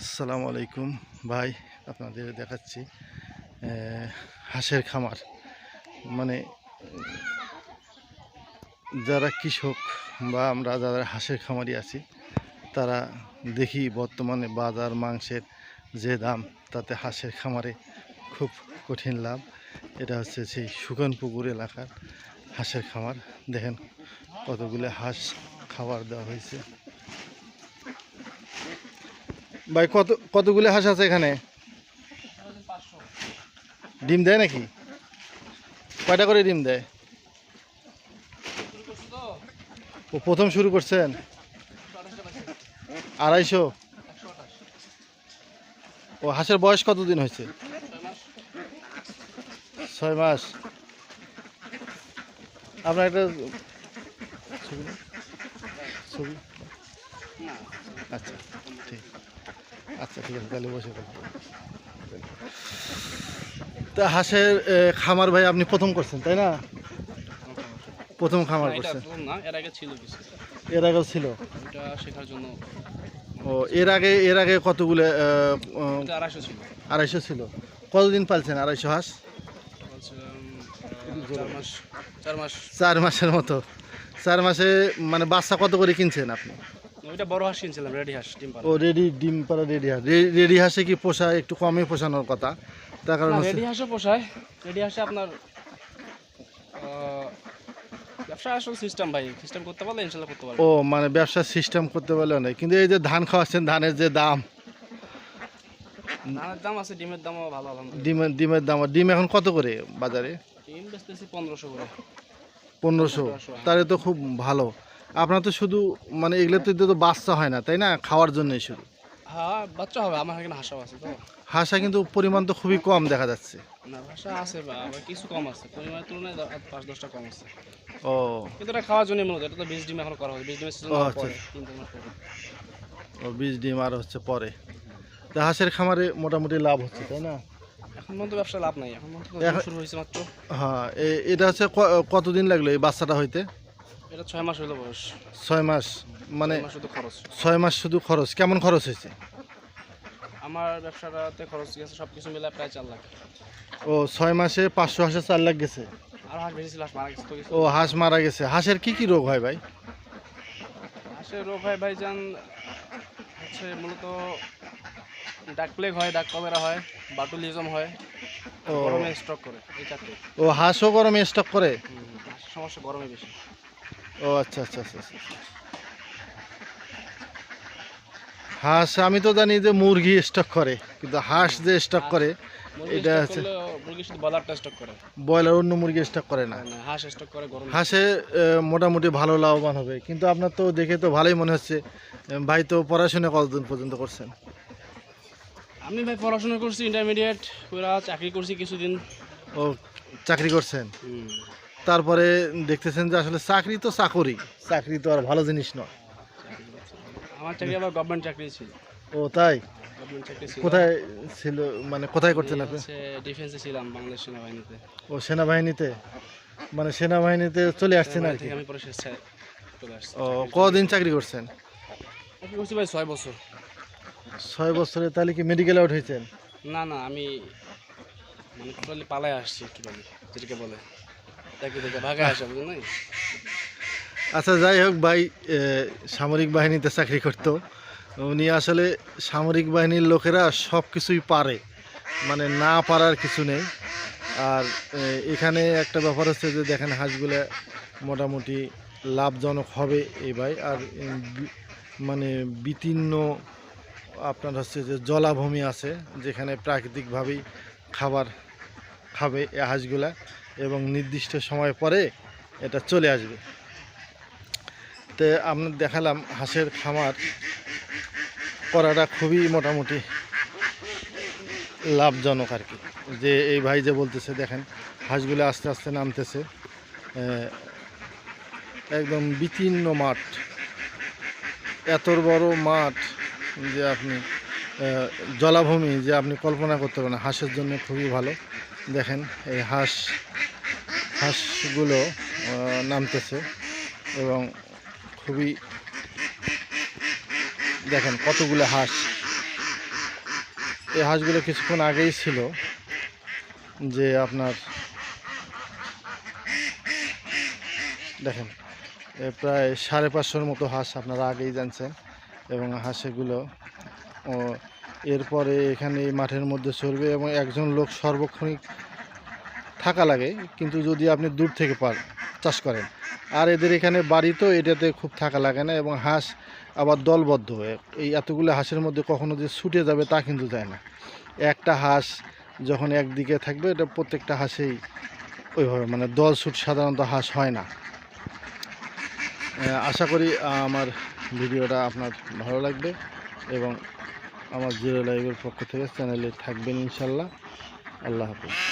আসসালামু আলাইকুম। ভাই, আপনাদের দেখাচ্ছি হাঁসের খামার। মানে যারা কৃষক বা আমরা যারা হাঁসের খামারি আছি, তারা দেখি বর্তমানে বাজার মাংসের যে দাম, তাতে হাঁসের খামারে খুব কঠিন লাভ। এটা হচ্ছে সেই সুকানপুকুর এলাকার হাঁসের খামার। দেখেন কতগুলো হাঁস খাবার দেওয়া হয়েছে। ভাই, কত, কতগুলো হাঁস আছে এখানে? ডিম দেয় নাকি? কয়টা করে ডিম দেয়? ও, প্রথম শুরু করছেন? আড়াইশো? ও, হাঁসের বয়স কতদিন হয়েছে? ছয় মাস। আপনার একটা ছবি ছবি? আচ্ছা ঠিক। আচ্ছা ঠিক আছে তাহলে বসে তা হাঁসের খামার ভাই আপনি প্রথম করছেন তাই না? প্রথম খামার করছেন। এর আগে ছিল কিছু। এর আগেও ছিল? এটা শেখার জন্য। ও এর আগে এর আগে কতগুলো আড়াইশো ছিল। আড়াইশো ছিল। কতদিন পালছেন আড়াইশো হাঁস? চার মাসের মতো। চার মাসে মানে বাচ্চা কত করে কিনছেন আপনি? ওইটা বড় হাঁস কিনছিলাম রেডি হাঁস ডিম পাড়া। ও রেডি ডিম পাড়া রেডি হাঁস। রেডি হাঁসে কি পোষা একটু কমই পোষানোর কথা। তার কারণ রেডি হাঁসও পোষায়। রেডি হাঁসে আপনার ব্যবসা আসল সিস্টেম ভাই। সিস্টেম করতে পারলে ইনশাল্লাহ করতে পারবে ও মানে ব্যবসার সিস্টেম করতে পারলে অনেক। কিন্তু এই যে ধান খাওয়াচ্ছেন ধানের যে দাম। ধানের দাম আছে ডিমের দামও ভালো ডিমের ডিমের দাম ডিম এখন কত করে বাজারে? ডিম বেচতেছি পনেরোশো করে। পনেরোশো। 1500 তাহলে তো খুব ভালো। আপনার তো শুধু মানে এগুলোতে তো বাচ্চা হয় না তাই না? খাওয়ার জন্যই শুধু। হ্যাঁ বাচ্চা হবে আমার এখানে হাঁসাও আছে তো। হাঁসা কিন্তু পরিমাণ তো খুবই কম দেখা যাচ্ছে। না হাঁসা আছে বা কিছু কম আছে পরিমাণের তুলনায় পাঁচ দশটা কম আছে। ও। কিন্তু এটা খাওয়ার জন্য মূলত এটা তো বীজ ডিম এখন করা হয় বীজ ডিমের সিজন ও, আচ্ছা। পরে ও বীজ ডিম আর হচ্ছে পরে। তা হাঁসের খামারে মোটামুটি লাভ হচ্ছে তাই না? এখন মতো ব্যবসা লাভ নাই এখন শুরু হয়েছে মাত্র। হ্যাঁ এটা হচ্ছে কতদিন লাগল এই বাচ্চাটা হইতে? এটা ছয় মাস হইল বয়স। ছয় মাস মানে শুধু খরচ। ছয় মাস শুধু খরচ কেমন খরচ হয়েছে? আমার ব্যবসাটাতে খরচ গেছে সব কিছু মিলে প্রায় চার লাখ। ও ছয় মাসে পাঁচশো হাঁসে চার লাখ গেছে? আর হাঁস বেশি ছিল হাঁস মারা গেছে ও হাঁস মারা গেছে। হাঁসের কি কি রোগ হয় ভাই? হাঁসের রোগ হয় ভাইজান হচ্ছে মূলত ডাক প্লেগ হয় ডাক কলেরা হয় বাটুলিজম হয় ও। গরমে স্ট্রক করে এই চারটে। ও হাঁসও গরমে স্টক করে? সমস্যা গরমে বেশি। ও আচ্ছা আচ্ছা আচ্ছা আচ্ছা। হাঁস আমি তো জানি যে মুরগি স্টক করে কিন্তু হাঁস যে স্টক করে এটা হচ্ছে মুরগি শুধু বলারটা স্টক করে। ব্রয়লার অন্য মুরগি স্টক করে না। হাঁস স্টক করে গরম হাঁসে মোটামুটি ভালো লাভবান হবে কিন্তু আপনার তো দেখে তো ভালোই মনে হচ্ছে ভাই তো পড়াশোনা কতদিন পর্যন্ত করছেন? আমি ভাই পড়াশোনা করছি ইন্টারমিডিয়েট চাকরি করছি কিছুদিন। ও চাকরি করছেন। তারপরে দেখতেছেন যে আসলে চাকরি তো চাকরি চাকরি তো আর ভালো জিনিস নয়। আমার চাকরি আবার গভর্নমেন্ট চাকরি ছিল। ও তাই? কোথায় ছিল মানে কোথায় করতেন আপনি? ডিফেন্সে ছিলাম বাংলাদেশ সেনাবাহিনীতে। ও সেনাবাহিনীতে? মানে সেনাবাহিনীতে চলে আসছেন আর কি? আমি পরে ও কদিন চাকরি করছেন? করছি ভাই ছয় বছর। ছয় বছরে তাহলে কি মেডিকেল আউট হয়েছেন? না না আমি মানে টোটালি পালায় আসছি একটু যেটাকে বলে। আচ্ছা যাই হোক ভাই সামরিক বাহিনীতে চাকরি করতো। উনি আসলে সামরিক বাহিনীর লোকেরা সব কিছুই পারে মানে না পারার কিছু নেই। আর এখানে একটা ব্যাপার হচ্ছে যে, দেখেন হাঁসগুলো মোটামুটি লাভজনক হবে এই ভাই। আর মানে বিতীর্ণ আপনার হচ্ছে যে, জলাভূমি আছে, যেখানে প্রাকৃতিকভাবেই খাবার খাবে এ হাঁসগুলা। এবং নির্দিষ্ট সময় পরে এটা চলে আসবে। তো আপনার দেখালাম হাঁসের খামার। করাটা খুবই মোটামুটি লাভজনক আর কি। যে এই ভাই যে বলতেছে, দেখেন, হাঁসগুলো আস্তে আস্তে নামতেছে। একদম বিতীর্ণ মাঠ। এত বড় মাঠ যে আপনি জলাভূমি যে আপনি কল্পনা করতে পারেন হাঁসের জন্য খুবই ভালো। দেখেন, এই হাঁস হাঁসগুলো নামতেছে এবং খুবই দেখেন কতগুলো হাঁস। এই হাঁসগুলো কিছুক্ষণ আগেই ছিল যে আপনার দেখেন প্রায় সাড়ে পাঁচশোর মতো হাঁস আপনারা আগেই জানছেন এবং হাঁসেগুলো এরপরে এখানে মাঠের মধ্যে চড়বে এবং একজন লোক সর্বক্ষণিক থাকা লাগে, কিন্তু যদি আপনি দূর থেকে পার চাষ করেন। আর এদের এখানে বাড়ি তো এটাতে খুব থাকা লাগে না এবং হাঁস আবার দলবদ্ধ হয়ে, এই এতগুলো হাঁসের মধ্যে কখনো যে ছুটে যাবে তা কিন্তু যায় না। একটা হাঁস যখন একদিকে থাকবে, এটা প্রত্যেকটা হাঁসেই ওইভাবে মানে দল ছুট সাধারণত হাঁস হয় না। আশা করি আমার ভিডিওটা আপনার ভালো লাগবে এবং আমার জিরো লাইভের পক্ষ থেকে চ্যানেলে থাকবেন ইনশাল্লাহ। আল্লাহ হাফিজ।